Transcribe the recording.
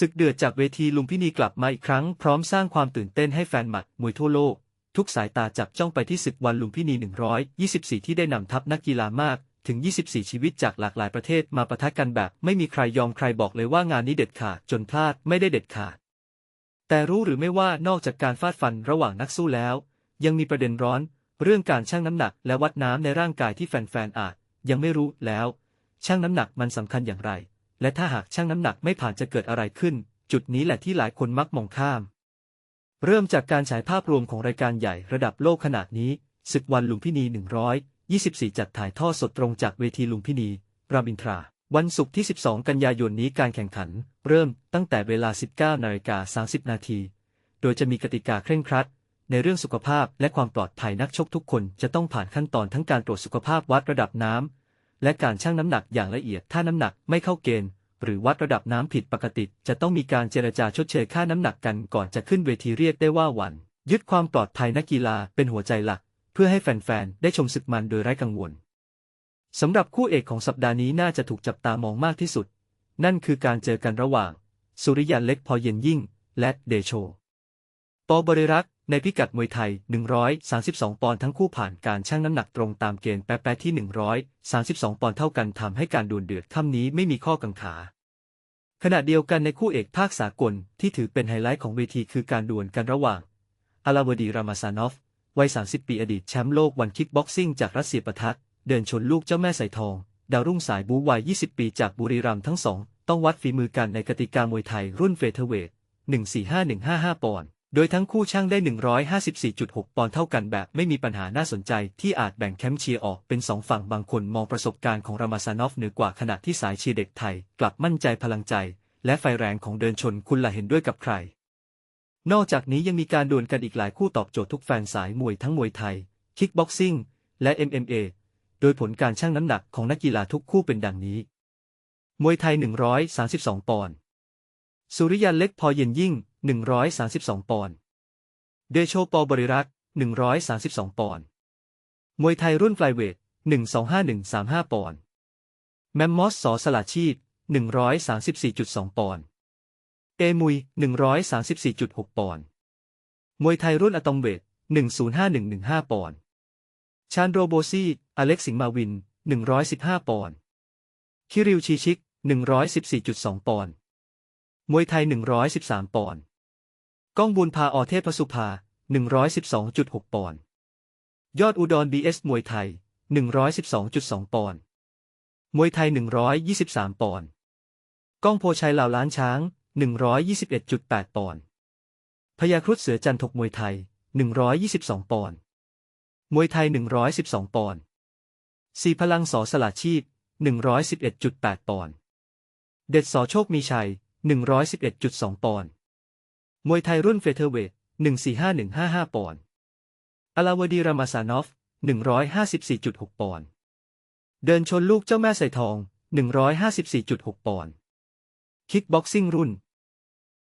ศึกเดือดจากเวทีลุมพินีกลับมาอีกครั้งพร้อมสร้างความตื่นเต้นให้แฟนหมัดมวยทั่วโลก ทุกสายตาจับจ้องไปที่ศึกวันลุมพินี 124 ที่ได้นำทัพนักกีฬามากถึง 24 ชีวิตจากหลากหลายประเทศมาประทะกันแบบ ไม่มีใครยอมใครบอกเลยว่างานนี้เด็ดขาดจนพลาดไม่ได้เด็ดขาด แต่รู้หรือไม่ว่านอกจากการฟาดฟันระหว่างนักสู้แล้ว ยังมีประเด็นร้อน เรื่องการชั่งน้ำหนักและวัดน้ำในร่างกายที่แฟนๆอาจ ยังไม่รู้แล้ว ชั่งน้ำหนักมันสำคัญอย่างไร และถ้าหากชั่งน้ำหนักไม่ผ่านจะเกิดอะไรขึ้น จุดนี้แหละที่หลายคนมักมองข้าม เริ่มจากการฉายภาพรวมของรายการใหญ่ระดับโลกขนาดนี้ศึกวันลุมพินี 124 จัดถ่ายทอดสดตรงจากเวทีลุมพินีรามอินทรา วันศุกร์ที่ 12 กันยายนนี้การแข่งขัน เริ่มตั้งแต่เวลา 19นาฬิกา30 นาที โดยจะมีกติกาเคร่งครัด ในเรื่องสุขภาพและความปลอดภัยนักชกทุกคนจะต้องผ่านขั้นตอนทั้งการตรวจสุขภาพวัดระดับน้ำ และการชั่งน้ำหนักอย่างละเอียดถ้าน้ำหนักไม่เข้าเกณฑ์ หรือวัดระดับน้ำผิดปกติ จะต้องมีการเจรจาชดเชยค่าน้ำหนักกันก่อนจะขึ้นเวทีเรียกได้ว่าวัน ยึดความปลอดภัยนักกีฬาเป็นหัวใจหลัก เพื่อให้แฟนๆได้ชมศึกมันโดยไร้กังวลสำหรับคู่เอกของสัปดาห์นี้น่าจะถูกจับตามองมากที่สุด นั่นคือการเจอกันระหว่าง สุริยันเล็กพอเย็นยิ่ง และเดโช ปอบริรักษ์ ในพิกัดมวยไทย 132 ปอนด์ทั้งคู่ผ่านการชั่งน้ำหนักตรงตามเกณฑ์แป๊ะๆที่ 132 ปอนด์เท่ากันทำให้การดวลเดือดค่ำนี้ไม่มีข้อกังขา ขณะเดียวกันในคู่เอกภาคสากลที่ถือเป็นไฮไลท์ของเวทีคือการดวลกันระหว่างอาลาวดีรามาซานอฟ วัย 30 ปีอดีตแชมป์โลกวันคิกบ็อกซิ่งจากรัสเซียประทะเดินชนลูกเจ้าแม่ใส่ทอง ดาวรุ่งสายบูวัย 20 ปีจากบุรีรัมย์ทั้งสอง ต้องวัดฝีมือกันในกติกามวยไทยรุ่นเฟเธอร์เวท 145155 ปอนด์ โดยทั้งคู่ช่างได้ 154.6 ปอนด์เท่ากันแบบไม่มีปัญหาน่าสนใจที่อาจแบ่งแคมป์เชียร์ออกเป็นสองฝั่งบางคนมองประสบการณ์ของรามาซานอฟเหนือกว่าขณะที่สายเชียร์เด็กไทย กลับมั่นใจพลังใจ และไฟแรงของเดินชนคุณล่ะเห็นด้วยกับใคร นอกจากนี้ยังมีการดวลกันอีกหลายคู่ตอบโจทย์ทุกแฟนสายมวยทั้งมวยไทย คิกบ็อกซิ่ง และ MMA โดยผลการชั่งน้ำหนักของนักกีฬาทุกคู่เป็นดังนี้ มวยไทย 132 ปอนด์ สุริยันเล็กพอเย็นยิ่ง 132 ปอนด์ เดโชปอบริรักษ์ 132 ปอนด์ มวยไทยรุ่นไฟเวท 125135 ปอนด์ แมมมอสสอสลาชีพ 134.2 ปอนด์ เอมุย 134.6 ปอนด์ มวยไทยรุ่นอะตอมเวท 105115 ปอนด์ ชานโรโบซีอเล็กสิงมาวิน 115 ปอนด์ คิริวชีชิก 114.2 ปอนด์ มวยไทย 113 ปอนด์ ก้องบุญพาออเทพสุภา 112.6 ปอนด์ ยอดอุดร BS มวยไทย 112.2 ปอนด์ มวยไทย 123 ปอนด์ ก้องโพชัยเหล่าล้านช้าง 121.8 ปอนด์ พยาครุฑเสือจันทกมวยไทย 122 ปอนด์ มวยไทย 112 ปอนด์สีพลังสอสละชีพ 111.8 ปอนด์ เด็ดสอโชคมีชัย 111.2 ปอนด์ มวยไทยรุ่นเฟเธอร์เวท 145155 ปอนด์ อลาวดีรามาซานอฟ 154.6 ปอนด์ เดินชนลูกเจ้าแม่ใส่ทอง 154.6 ปอนด์ คิกบ็อกซิ่งรุ่น